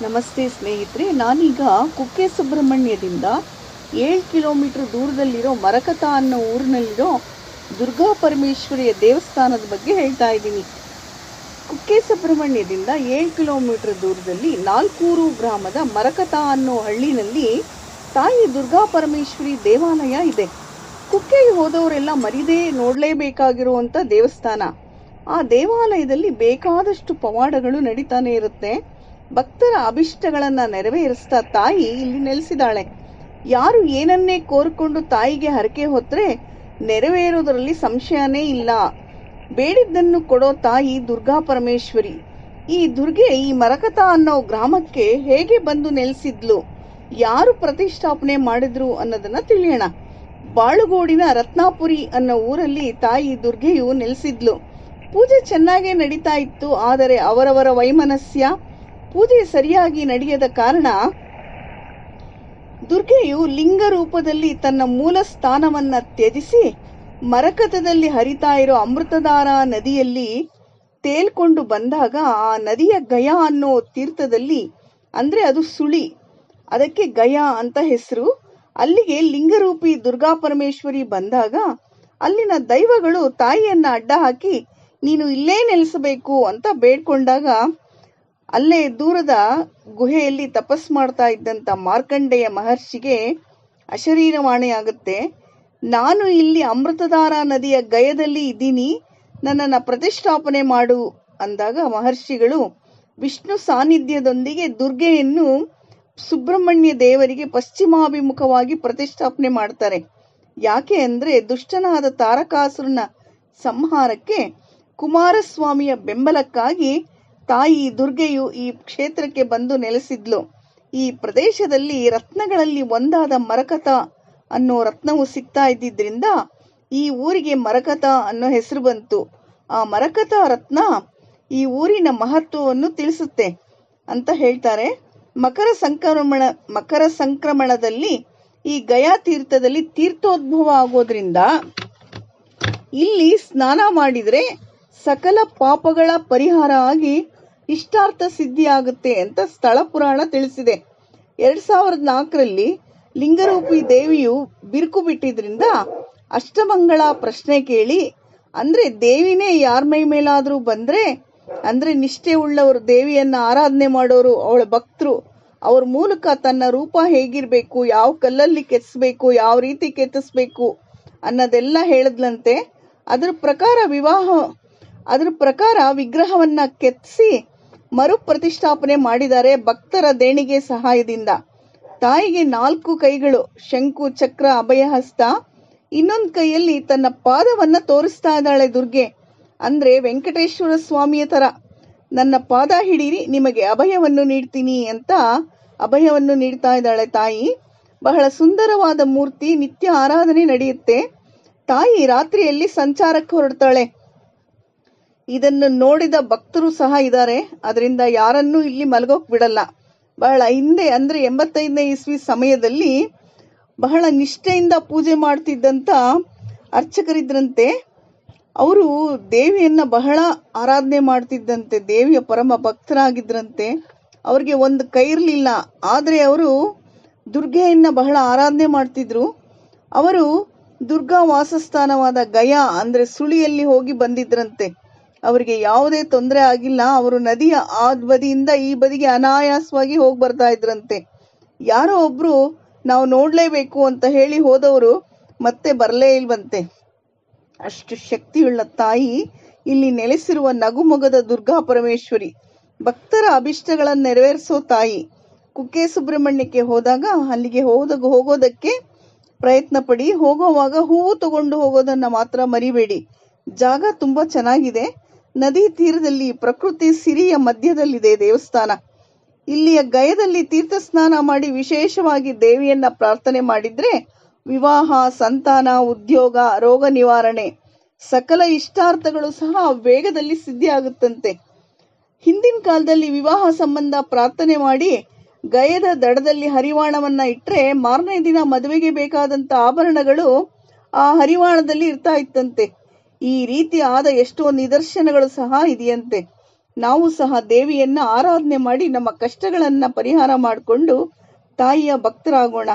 ನಮಸ್ತೆ ಸ್ನೇಹಿತರೆ, ನಾನೀಗ ಕುಕ್ಕೆ ಸುಬ್ರಹ್ಮಣ್ಯದಿಂದ ಏಳು ಕಿಲೋಮೀಟರ್ ದೂರದಲ್ಲಿರೋ ಮರಕತ ಅನ್ನೋ ಊರಿನಲ್ಲಿರೋ ದುರ್ಗಾ ಪರಮೇಶ್ವರಿಯ ದೇವಸ್ಥಾನದ ಬಗ್ಗೆ ಹೇಳ್ತಾ ಇದ್ದೀನಿ. ಕುಕ್ಕೆ ಸುಬ್ರಹ್ಮಣ್ಯದಿಂದ ಏಳು ಕಿಲೋಮೀಟರ್ ದೂರದಲ್ಲಿ ನಾಲ್ಕೂರು ಗ್ರಾಮದ ಮರಕತ ಅನ್ನೋ ಹಳ್ಳಿನಲ್ಲಿ ತಾಯಿ ದುರ್ಗಾ ಪರಮೇಶ್ವರಿ ದೇವಾಲಯ ಇದೆ. ಕುಕ್ಕೆಗೆ ಹೋದವರೆಲ್ಲ ಮರಿದೇ ನೋಡಲೇಬೇಕಾಗಿರುವಂಥ ದೇವಸ್ಥಾನ. ಆ ದೇವಾಲಯದಲ್ಲಿ ಬೇಕಾದಷ್ಟು ಪವಾಡಗಳು ನಡೀತಾನೆ ಇರುತ್ತೆ. ಭಕ್ತರ ಅಭಿಷ್ಟಗಳನ್ನ ನೆರವೇರಿಸ್ತಾ ತಾಯಿ ಇಲ್ಲಿ ನೆಲೆಸಿದಾಳೆ ಯಾರು ಏನನ್ನೇ ಕೋರ್ಕೊಂಡು ತಾಯಿಗೆ ಹರಕೆ ಹೊತ್ತರೆ ನೆರವೇರೋದ್ರಲ್ಲಿ ಸಂಶಯನೇ ಇಲ್ಲ. ಬೇಡಿದ್ದನ್ನು ಕೊಡೋ ತಾಯಿ ದುರ್ಗಾ ಪರಮೇಶ್ವರಿ. ಈ ದುರ್ಗೆ ಈ ಮರಕತ ಅನ್ನೋ ಗ್ರಾಮಕ್ಕೆ ಹೇಗೆ ಬಂದು ನೆಲೆಸಿದ್ಲು? ಯಾರು ಪ್ರತಿಷ್ಠಾಪನೆ ಮಾಡಿದ್ರು ಅನ್ನೋದನ್ನ ತಿಳಿಯೋಣ. ಬಾಳುಗೋಡಿನ ರತ್ನಾಪುರಿ ಅನ್ನೋ ಊರಲ್ಲಿ ತಾಯಿ ದುರ್ಗೆಯು ನೆಲೆಸಿದ್ಲು. ಪೂಜೆ ಚೆನ್ನಾಗೇ ನಡೀತಾ ಇತ್ತು, ಆದರೆ ಅವರವರ ವೈಮನಸ್ಯ ಪೂಜೆ ಸರಿಯಾಗಿ ನಡೆಯದ ಕಾರಣ ದುರ್ಗೆಯು ಲಿಂಗ ರೂಪದಲ್ಲಿ ತನ್ನ ಮೂಲ ಸ್ಥಾನವನ್ನ ತ್ಯಜಿಸಿ ಮರಕತದಲ್ಲಿ ಹರಿತಾ ಇರೋ ಅಮೃತಧಾರ ನದಿಯಲ್ಲಿ ತೇಲ್ಕೊಂಡು ಬಂದಾಗ ಆ ನದಿಯ ಗಯ ಅನ್ನೋ ತೀರ್ಥದಲ್ಲಿ, ಅಂದ್ರೆ ಅದು ಸುಳಿ, ಅದಕ್ಕೆ ಗಯ ಅಂತ ಹೆಸರು. ಅಲ್ಲಿಗೆ ಲಿಂಗರೂಪಿ ದುರ್ಗಾ ಪರಮೇಶ್ವರಿ ಬಂದಾಗ ಅಲ್ಲಿನ ದೈವಗಳು ತಾಯಿಯನ್ನ ಅಡ್ಡ ಹಾಕಿ, ನೀನು ಇಲ್ಲೇ ನೆಲೆಸಬೇಕು ಅಂತ ಬೇಡ್ಕೊಂಡಾಗ ಅಲ್ಲೇ ದೂರದ ಗುಹೆಯಲ್ಲಿ ತಪಸ್ ಮಾಡ್ತಾ ಇದ್ದಂತ ಮಾರ್ಕಂಡೇಯ ಮಹರ್ಷಿಗೆ ಅಶರೀರವಾಣಿಯಾಗುತ್ತೆ. ನಾನು ಇಲ್ಲಿ ಅಮೃತಧಾರ ನದಿಯ ಗಯದಲ್ಲಿ ಇದ್ದೀನಿ. ನನ್ನನ್ನು ಪ್ರತಿಷ್ಠಾಪನೆ ಮಾಡು ಅಂದಾಗ ಮಹರ್ಷಿಗಳು ವಿಷ್ಣು ಸಾನ್ನಿಧ್ಯದೊಂದಿಗೆ ದುರ್ಗೆಯನ್ನು ಸುಬ್ರಹ್ಮಣ್ಯ ದೇವರಿಗೆ ಪಶ್ಚಿಮಾಭಿಮುಖವಾಗಿ ಪ್ರತಿಷ್ಠಾಪನೆ ಮಾಡ್ತಾರೆ. ಯಾಕೆ ಅಂದ್ರೆ ದುಷ್ಟನಾದ ತಾರಕಾಸುರನ ಸಂಹಾರಕ್ಕೆ ಕುಮಾರಸ್ವಾಮಿಯ ಬೆಂಬಲಕ್ಕಾಗಿ ತಾಯಿ ದುರ್ಗೆಯು ಈ ಕ್ಷೇತ್ರಕ್ಕೆ ಬಂದು ನೆಲೆಸಿದ್ಲು. ಈ ಪ್ರದೇಶದಲ್ಲಿ ರತ್ನಗಳಲ್ಲಿ ಒಂದಾದ ಮರಕತ ಅನ್ನೋ ರತ್ನವು ಸಿಗ್ತಾ ಇದ್ದಿದ್ರಿಂದ ಈ ಊರಿಗೆ ಮರಕತ ಅನ್ನೋ ಹೆಸರು ಬಂತು. ಆ ಮರಕತ ರತ್ನ ಈ ಊರಿನ ಮಹತ್ವವನ್ನು ತಿಳಿಸುತ್ತೆ ಅಂತ ಹೇಳ್ತಾರೆ. ಮಕರ ಸಂಕ್ರಮಣ, ಮಕರ ಸಂಕ್ರಮಣದಲ್ಲಿ ಈ ಗಯಾ ತೀರ್ಥದಲ್ಲಿ ತೀರ್ಥೋದ್ಭವ ಆಗೋದ್ರಿಂದ ಇಲ್ಲಿ ಸ್ನಾನ ಮಾಡಿದರೆ ಸಕಲ ಪಾಪಗಳ ಪರಿಹಾರ ಆಗಿ ಇಷ್ಟಾರ್ಥ ಸಿದ್ಧಿಯಾಗುತ್ತೆ ಅಂತ ಸ್ಥಳ ಪುರಾಣ ತಿಳಿಸಿದೆ. ಎರಡ್ ಸಾವಿರದ ನಾಲ್ಕರಲ್ಲಿ ಲಿಂಗರೂಪಿ ದೇವಿಯು ಬಿರುಕು ಬಿಟ್ಟಿದ್ರಿಂದ ಅಷ್ಟಮಂಗಳ ಪ್ರಶ್ನೆ ಕೇಳಿ, ಅಂದ್ರೆ ದೇವಿನೇ ಯಾರ ಮೈ ಮೇಲಾದ್ರೂ ಬಂದ್ರೆ, ಅಂದ್ರೆ ನಿಷ್ಠೆ ಉಳ್ಳವರು ದೇವಿಯನ್ನ ಆರಾಧನೆ ಮಾಡೋರು, ಅವಳ ಭಕ್ತರು, ಅವ್ರ ಮೂಲಕ ತನ್ನ ರೂಪ ಹೇಗಿರ್ಬೇಕು, ಯಾವ ಕಲ್ಲಲ್ಲಿ ಕೆತ್ತಿಸ್ಬೇಕು, ಯಾವ ರೀತಿ ಕೆತ್ತಿಸ್ಬೇಕು ಅನ್ನೋದೆಲ್ಲ ಹೇಳಿದ್ಲಂತೆ, ಅದ್ರ ಪ್ರಕಾರ ವಿವಾಹ, ಅದ್ರ ಪ್ರಕಾರ ವಿಗ್ರಹವನ್ನ ಕೆತ್ತಿಸಿ ಮರು ಪ್ರತಿಷ್ಠಾಪನೆ ಮಾಡಿದ್ದಾರೆ ಭಕ್ತರ ದೇಣಿಗೆ ಸಹಾಯದಿಂದ. ತಾಯಿಗೆ ನಾಲ್ಕು ಕೈಗಳು, ಶಂಕು, ಚಕ್ರ, ಅಭಯಹಸ್ತ. ಇನ್ನೊಂದು ಕೈಯಲ್ಲಿ ತನ್ನ ಪಾದವನ್ನ ತೋರಿಸ್ತಾ ಇದ್ದಾಳೆ ದುರ್ಗೆ. ಅಂದ್ರೆ ವೆಂಕಟೇಶ್ವರ ಸ್ವಾಮಿಯ ತರ ನನ್ನ ಪಾದ ಹಿಡೀರಿ, ನಿಮಗೆ ಅಭಯವನ್ನು ನೀಡ್ತೀನಿ ಅಂತ ಅಭಯವನ್ನು ನೀಡ್ತಾ ಇದ್ದಾಳೆ ತಾಯಿ. ಬಹಳ ಸುಂದರವಾದ ಮೂರ್ತಿ, ನಿತ್ಯ ಆರಾಧನೆ ನಡೆಯುತ್ತೆ. ತಾಯಿ ರಾತ್ರಿಯಲ್ಲಿ ಸಂಚಾರಕ್ಕೆ ಹೊರಡ್ತಾಳೆ. ಇದನ್ನು ನೋಡಿದ ಭಕ್ತರು ಸಹ ಇದ್ದಾರೆ. ಅದರಿಂದ ಯಾರನ್ನೂ ಇಲ್ಲಿ ಮಲಗೋಕ್ ಬಿಡಲ್ಲ. ಬಹಳ ಹಿಂದೆ ಅಂದ್ರೆ ಎಂಬತ್ತೈದನೇ ಇಸ್ವಿ ಸಮಯದಲ್ಲಿ ಬಹಳ ನಿಷ್ಠೆಯಿಂದ ಪೂಜೆ ಮಾಡ್ತಿದ್ದಂತ ಅರ್ಚಕರಿದ್ರಂತೆ. ಅವರು ದೇವಿಯನ್ನ ಬಹಳ ಆರಾಧನೆ ಮಾಡ್ತಿದ್ದಂತೆ, ದೇವಿಯ ಪರಮ ಭಕ್ತರಾಗಿದ್ರಂತೆ. ಅವ್ರಿಗೆ ಒಂದು ಕೈ ಇರಲಿಲ್ಲ. ಆದರೆ ಅವರು ದುರ್ಗೆಯನ್ನ ಬಹಳ ಆರಾಧನೆ ಮಾಡ್ತಿದ್ರು. ಅವರು ದುರ್ಗಾ ವಾಸಸ್ಥಾನವಾದ ಗಯಾ ಅಂದ್ರೆ ಸುಳಿಯಲ್ಲಿ ಹೋಗಿ ಬಂದಿದ್ರಂತೆ. ಅವರಿಗೆ ಯಾವುದೇ ತೊಂದರೆ ಆಗಿಲ್ಲ. ಅವರು ನದಿಯ ಆ ಬದಿಯಿಂದ ಈ ಬದಿಗೆ ಅನಾಯಾಸವಾಗಿ ಹೋಗಿ ಬರ್ತಾ ಇದ್ರಂತೆ. ಯಾರೋ ಒಬ್ರು, ನಾವು ನೋಡ್ಲೇಬೇಕು ಅಂತ ಹೇಳಿ ಹೋದವರು ಮತ್ತೆ ಬರಲೇ ಇಲ್ವಂತೆ. ಅಷ್ಟು ಶಕ್ತಿಯುಳ್ಳ ತಾಯಿ ಇಲ್ಲಿ ನೆಲೆಸಿರುವ ನಗುಮೊಗದ ದುರ್ಗಾ ಪರಮೇಶ್ವರಿ, ಭಕ್ತರ ಅಭಿಷ್ಟಗಳನ್ನು ನೆರವೇರಿಸೋ ತಾಯಿ. ಕುಕ್ಕೆ ಸುಬ್ರಹ್ಮಣ್ಯಕ್ಕೆ ಹೋದಾಗ ಅಲ್ಲಿಗೆ ಹೋದ, ಹೋಗೋದಕ್ಕೆ ಪ್ರಯತ್ನ ಪಡಿ. ಹೋಗೋವಾಗ ಹೂವು ತಗೊಂಡು ಹೋಗೋದನ್ನ ಮಾತ್ರ ಮರಿಬೇಡಿ. ಜಾಗ ತುಂಬಾ ಚೆನ್ನಾಗಿದೆ. ನದಿ ತೀರದಲ್ಲಿ ಪ್ರಕೃತಿ ಸಿರಿಯ ಮಧ್ಯದಲ್ಲಿದೆ ದೇವಸ್ಥಾನ. ಇಲ್ಲಿಯ ಗಯದಲ್ಲಿ ತೀರ್ಥ ಸ್ನಾನ ಮಾಡಿ ವಿಶೇಷವಾಗಿ ದೇವಿಯನ್ನ ಪ್ರಾರ್ಥನೆ ಮಾಡಿದ್ರೆ ವಿವಾಹ, ಸಂತಾನ, ಉದ್ಯೋಗ, ರೋಗ ನಿವಾರಣೆ ಸಕಲ ಇಷ್ಟಾರ್ಥಗಳು ಸಹ ವೇಗದಲ್ಲಿ ಸಿದ್ಧಿಯಾಗುತ್ತಂತೆ. ಹಿಂದಿನ ಕಾಲದಲ್ಲಿ ವಿವಾಹ ಸಂಬಂಧ ಪ್ರಾರ್ಥನೆ ಮಾಡಿ ಗಯದ ದಡದಲ್ಲಿ ಹರಿವಾಣವನ್ನ ಇಟ್ಟರೆ ಮಾರನೇ ದಿನ ಮದುವೆಗೆ ಬೇಕಾದಂತ ಆಭರಣಗಳು ಆ ಹರಿವಾಣದಲ್ಲಿ ಇರ್ತಾ ಇತ್ತಂತೆ. ಈ ರೀತಿ ಆದ ಎಷ್ಟೋ ನಿದರ್ಶನಗಳು ಸಹ ಇದೆಯಂತೆ. ನಾವು ಸಹ ದೇವಿಯನ್ನ ಆರಾಧನೆ ಮಾಡಿ ನಮ್ಮ ಕಷ್ಟಗಳನ್ನ ಪರಿಹಾರ ಮಾಡಿಕೊಂಡು ತಾಯಿಯ ಭಕ್ತರಾಗೋಣ.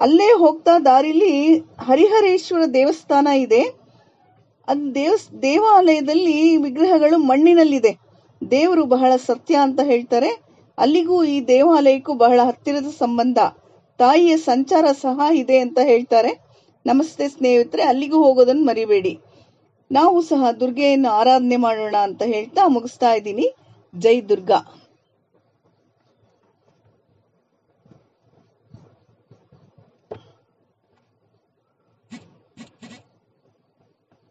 ಅಲ್ಲೇ ಹೋಗ್ತಾ ದಾರಿಲಿ ಹರಿಹರೇಶ್ವರ ದೇವಸ್ಥಾನ ಇದೆ. ಅದು ದೇವಸ್, ದೇವಾಲಯದಲ್ಲಿ ವಿಗ್ರಹಗಳು ಮಣ್ಣಿನಲ್ಲಿದೆ. ದೇವರು ಬಹಳ ಸತ್ಯ ಅಂತ ಹೇಳ್ತಾರೆ. ಅಲ್ಲಿಗೂ ಈ ದೇವಾಲಯಕ್ಕೂ ಬಹಳ ಹತ್ತಿರದ ಸಂಬಂಧ. ತಾಯಿಯ ಸಂಚಾರ ಸಹ ಇದೆ ಅಂತ ಹೇಳ್ತಾರೆ. ನಮಸ್ತೆ ಸ್ನೇಹಿತರೆ, ಅಲ್ಲಿಗೂ ಹೋಗೋದನ್ನು ಮರಿಬೇಡಿ. ನಾವು ಸಹ ದುರ್ಗೆಯನ್ನು ಆರಾಧನೆ ಮಾಡೋಣ ಅಂತ ಹೇಳ್ತಾ ಮುಗಿಸ್ತಾ ಇದ್ದೀನಿ. ಜೈ ದುರ್ಗಾ.